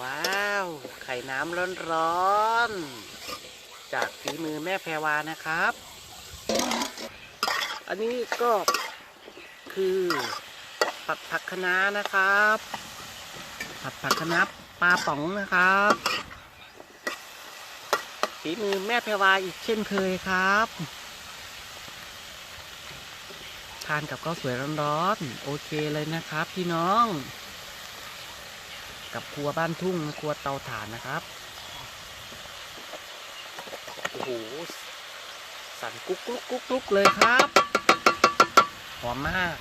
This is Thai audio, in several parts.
ว้าว ไข่น้ำร้อนๆ จากฝีมือแม่แพรวานะครับ อันนี้ก็คือผัดผักคะน้านะครับ ผัดผักคะน้าปลาป๋องนะครับฝีมือแม่แพรวาอีกเช่นเคยครับ ทานกับข้าวสวยร้อนๆโอเคเลยนะครับพี่น้อง กับครัวบ้านทุ่งครัวเตาถ่านนะครับ โอ้โห สั่นกุ๊กกุ๊กกุ๊กกุ๊กเลยครับ หอมมาก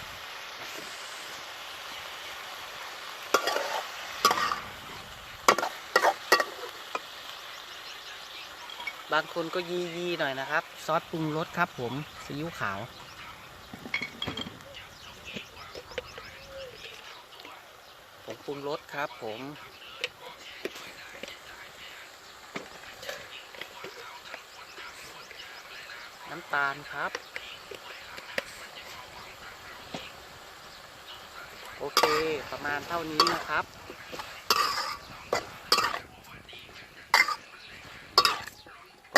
บางคนก็ยียีๆหน่อยนะครับ ซอสปรุงรสครับผมซีอิ๊วขาว ผง ปรุงรสครับผม น้ำตาลครับ โอเค ประมาณเท่านี้นะครับ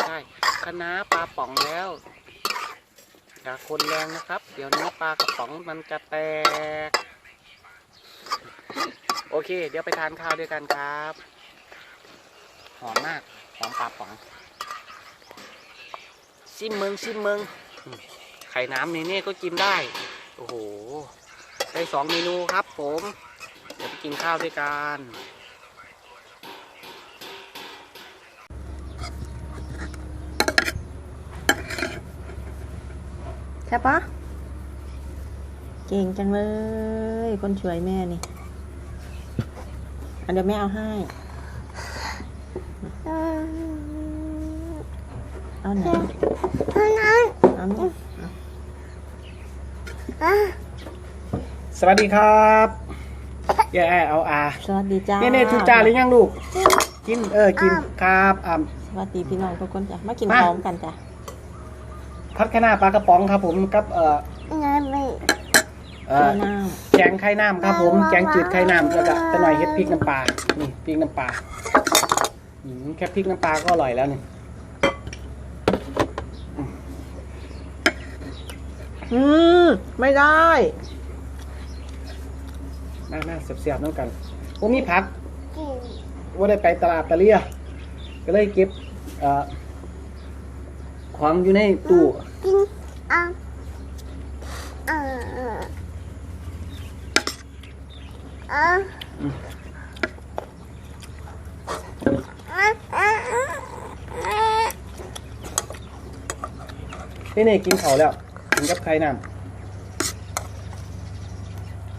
ได้คะนาปลาป๋องแล้วอย่าคนแรงนะครับ เดี๋ยวเนื้อปลากระป๋องมันจะแตก โอเค เดี๋ยวไปทานข้าวด้วยกันครับ หอมมาก หอมปลาป๋องชิมเมืองชิมเมืองไข่น้ำนี่นี่ก็กินได้ โอ้โห ได้สองเมนูครับผม เดี๋ยวไปกินข้าวด้วยกันใช่ปะเก่งจังเลย คนช่วยแม่นี่ อันเดี๋ยวแม่เอาให้ เอาไหนเอานี่เอาสวัสดีครับแย่เอาอาสวัสดีจ้าเน่เน่ทุกจานหรือยังลูก กิน เออ กิน ครับอ่าสวัสดีพี่น้องทุกคนจ้ะมากินมาพร้อมกันจ้ะพัดคะน้าปลากระป๋องครับผมกับเอ่อ เอ่เจ้าอน้แกงไข่น้ำครับ ผมแกงจืดไข่น้ำแล้วก็จะหน่อยเฮ็ดพริกน้ำปลานี่พริกน้ำปลาอืมแค่พริกน้ำปลาก็อร่อยแล้วนี่ำอืมไม่ได้น่าน่าเสียบๆน้ำกันผมมีผักว่าได้ไปตลาดตะเลียก็เลยเก็บเอ่อของอยู่ในตู้นี่ นี่กินเขาแล้วกินกับไข่น้ำ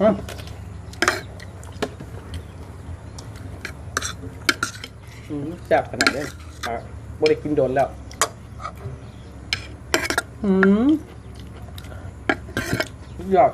ฮะอืมแซ่บขนาดนี้อะบ่ได้กินโดนแล้ว อืมยอด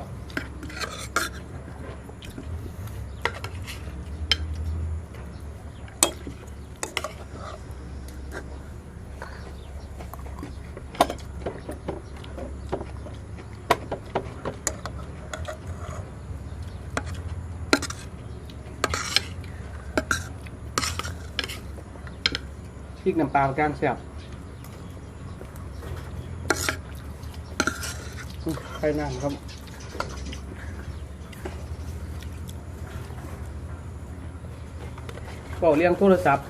น้ำปลากลางแซ่บอืมไข่น้ำครับก็เลี้ยงโทรศัพท์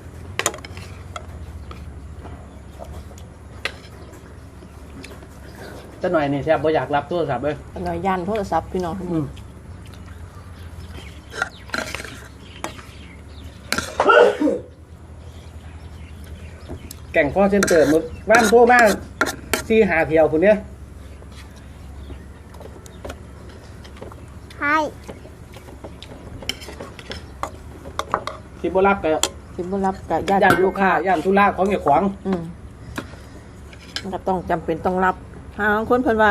จะหน่อยนี่แซ่บบ่อยากรับโทรศัพท์เลยอร่อยยันโทรศัพท์พี่น้อง อืม แก่งพ่อเส้นเติมมือว่านโทรมากซีหาเที่ยวคุณเนี่ยที่บ่รับก็ที่บุรับกับญาย่านติลูกค้าย่านธุระของเจ้าของอืมมันก็ต้องจำเป็นต้องรับหาคนเพิ่นว่า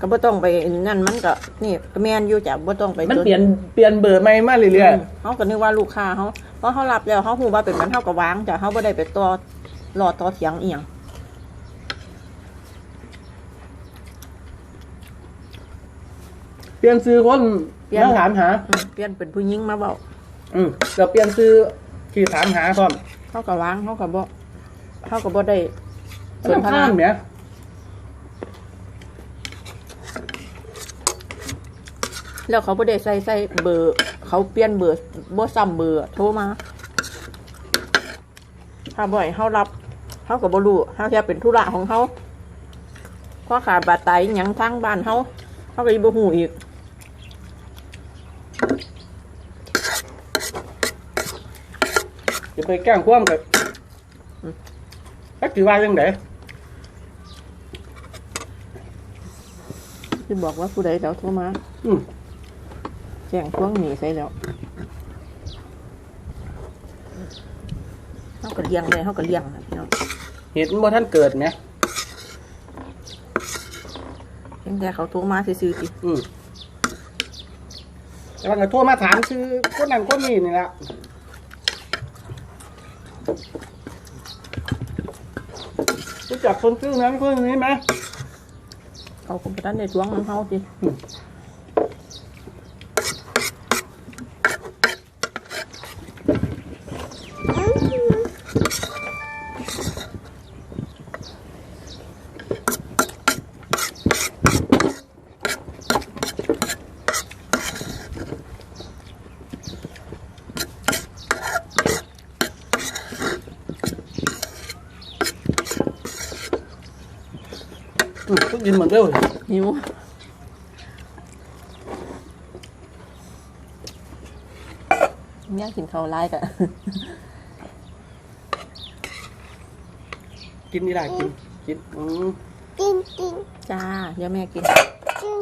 ก็บ่ต้องไปนั่นมันก็นี่ก็แม่นอยู่จ้ะบ่ต้องไปมันจ เปลี่ยนเปลี่ยนเบอร์ใหม่มาเรื่อยมเขาก็นึกว่าลูกค้าเขาเพราะเขารับแล้วเขาฮู้ว่าเป็นมันเท่ากับวางจ้ะเขาบ่ได้ไปต่อ รอต่อเถียงอีหยังๆเปลี่ยนซื้อคนมาถามหา อืมเปลี่ยนเป็นผู้หญิงมาเว้าอืมเดี๋ยวเปลี่ยนซื้อที่ถามหาพร้อมเขากับวางเขากับบ่เขากับบ่ได้สนทข้านามเนี่ยแล้วเขาบ่ได้ใส่ใส่เบอร์ เขาเปลี่ยนเบอร์บ่ซ้ำเบอร์โทรมา ถ้าบ่ให้เขารับ เขากับบ่รู้เขาแค่เป็นธุระของเขาเพราะขาดบาดไตอิหยังทางบ้านเขาเขาก็สิบ่ฮู้อีกจะไปแกล้งคว่ำกับก็คือว่ายังไงที่บอกว่าผู้ใดแล้วโทรมาอืมแจ้งทวงหนีใส่แล้วเขาก็เลี้ยงเลยเขาก็เลี้ยงนะพี่น้อง เหตุบ่ท่านเกิดเนี่ยเพียงแต่เขาโทรมาซื่อๆสิอืมแต่ว่าก็โทรมาถามคือคนนั้นคนนี้นี่แหละรู้จักคนชื่อนั้นคนนี้ไหมเขาก็บ่ทันได้ทวงของเขาสิ อืมทุกยินเหมือนเดิมหิวย่างกินข้าวไล่กะกินนี่ได้กิน กินอืมกินกินจ้า เดี๋ยวแม่กินกิน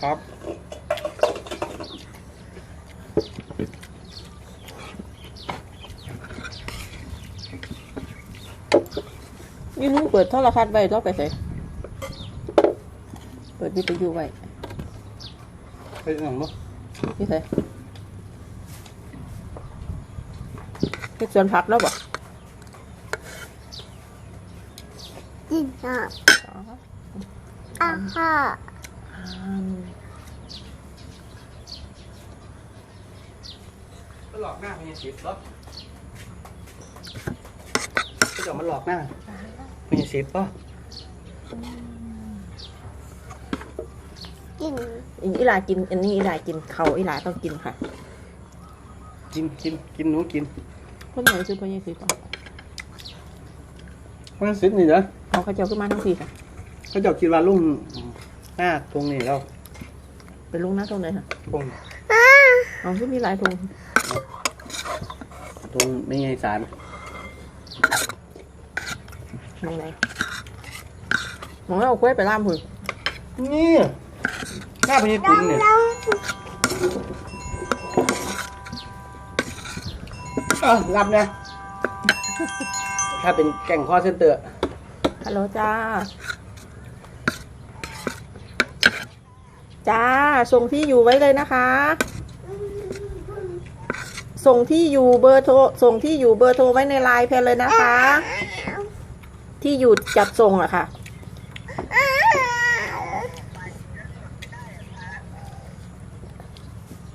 ครับ นี่ลุงเปิดโทรทัศน์ไว้รอไปใส่เปิดวิทยุไว้ไปหนังมั้งนี่ใส่เฮ็ดสวนผักแล้วบ่กินอะอะค่ะมันหลอกหน้าเป็นยังสิบหรอก็จะมาหลอกหน้า เป็นยังสิบป่ะกินอีหลากิน อันนี้อีหลากินเขาวอีหลาต้องกินค่ะกินกินกินหนูกินคนไหนซื้อไปยี่สิบเพราะฉะนั้นสิบนี่นะเขาเขาเจ้าขึ้นมาทั้งสี่ค่ะเขาเจะคิดว่าลุ่มหน้าตรงนี้แล้วเป็นลุงนะตรงไหนค่ะตรงอ๋อก็มีหลายถุงตรงไม่ใช่สาร ตรงไหนมองแล้วเอากล้วยไปล่ามพุ่นนี่หน้าเป็นยังกุนเนี่ยน้องอะรับนะ ถ้าเป็นแก่งคอเซนเตอร์ฮัลโหลจ้า จ้า ส่งที่อยู่ไว้เลยนะคะ ส่งที่อยู่เบอร์โทร ส่งที่อยู่เบอร์โทรไว้ในไลน์แพนเลยนะคะ ที่อยู่จัดส่งอะค่ะ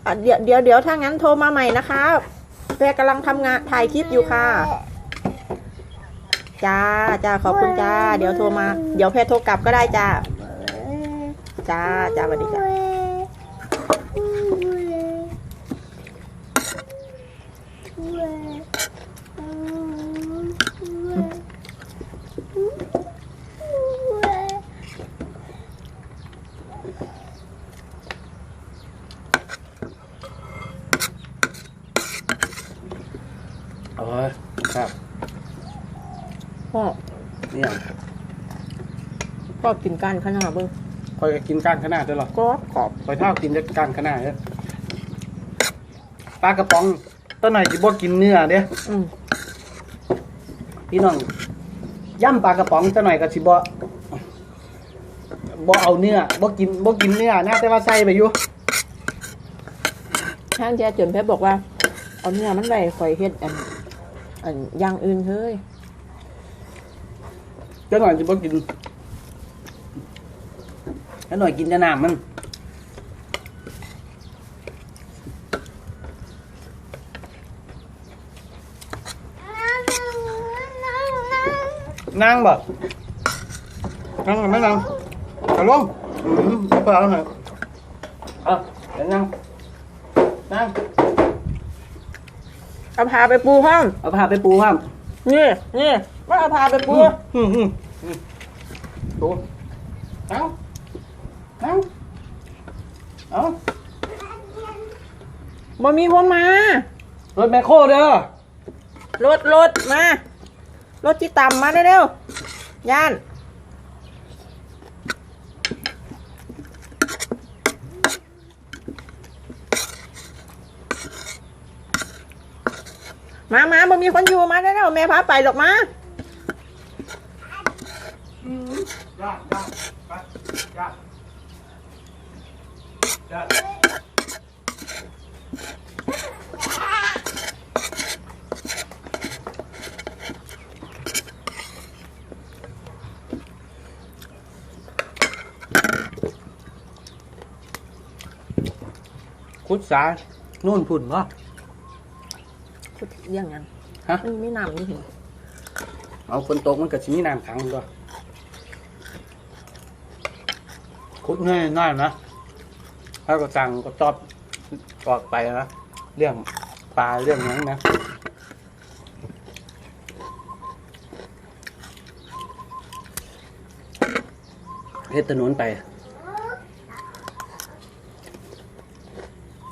อะ เดี๋ยวเดี๋ยวเดี๋ยวถ้างั้นโทรมาใหม่นะคะแพรกำลังทำงานถ่ายคลิปอยู่ค่ะ จ้าจ้าขอบคุณจ้า เดี๋ยวโทรมา เดี๋ยวแพรโทรกลับก็ได้จ้า จ้าจ้าสวัสดีจ้า อ๋อครับ พ่อ เนี่ย พ่อกินก้านขนาดเบิ้งคอยกินก้านขนาดด้วยเหรอกรอบกรอบคอยเท่ากินจะก้านขนาดเนี่ยปลากระป๋องต้นไหนจะบ่กินเนื้อเด้อืมพี่น้องย่ำปลากระป๋องต้นไหนก็สิบ่บ่เอาเนื้อบ่กินบ่กินเนื้อนะแต่ว่าใส่ไปอยู่ทางแจ้จนแพรบอกว่าเอาเนื้อมันไปข่อยเฮ็ดอันอันอย่างอื่นเฮ้ยเจ้าหน่อยจะบ่กิน ถ้าหน่อยกินจะหนามมันนั่งบ่นั่งไม่นั่งเอาลงอืมเอาไปเอาหน่อเดี๋ยวนั่ง นั่ง เอาพาไปปูห้องเอาพาไปปูห้ามนี่นี่ว่าเอาพาไปปู อืมอืมอืมปูเอา เอาเอาบ่มีคนมา รถแมคโครเด้อรถรถมา รถที่ต่ำมาเร็วๆย่าน มามาบ่มีคนอยู่มาเร็วๆแม่พาไปหรอกมาย่าย่าไปย่า ย่าคุดสานู่นพุ่นวะชุดเลี้ยงยังฮะ มันไม่น้ำนี่เห็นเอาคนตกมันก็สิมีน้ำขังด้วยคุดง่ายง่ายๆนะ ถ้าก็สั่งก็ตอบออกไปนะเรื่องปลาเรื่องนั้นนะเฮ็ดถนนไป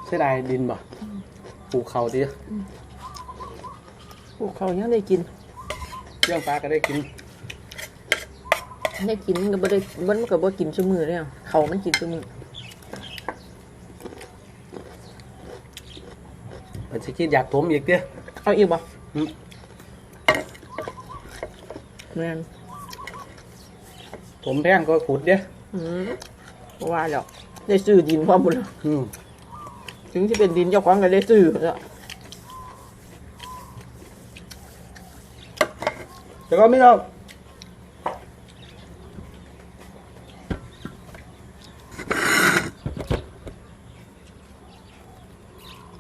เสียดายดินบ่ปลูกเขาดิพวกเขายังได้กิน เรื่องปลาก็ได้กิน ได้กินมันก็บ่ได้มันก็บ่กินชั่วมือเลยอะเขามันกินชั่วมือ เพิ่นสิคิดอยากถมอีกเด้อเอาอีกบ่แม่นถมแพงก็ขุดเด้ออืมบ่ว่าแล้วได้ซื้อดินพร้อมหมดแล้วอืมถึงที่เป็นดินเจ้าของก็ได้ซื้อแล้วแต่ก็ไม่ต้อง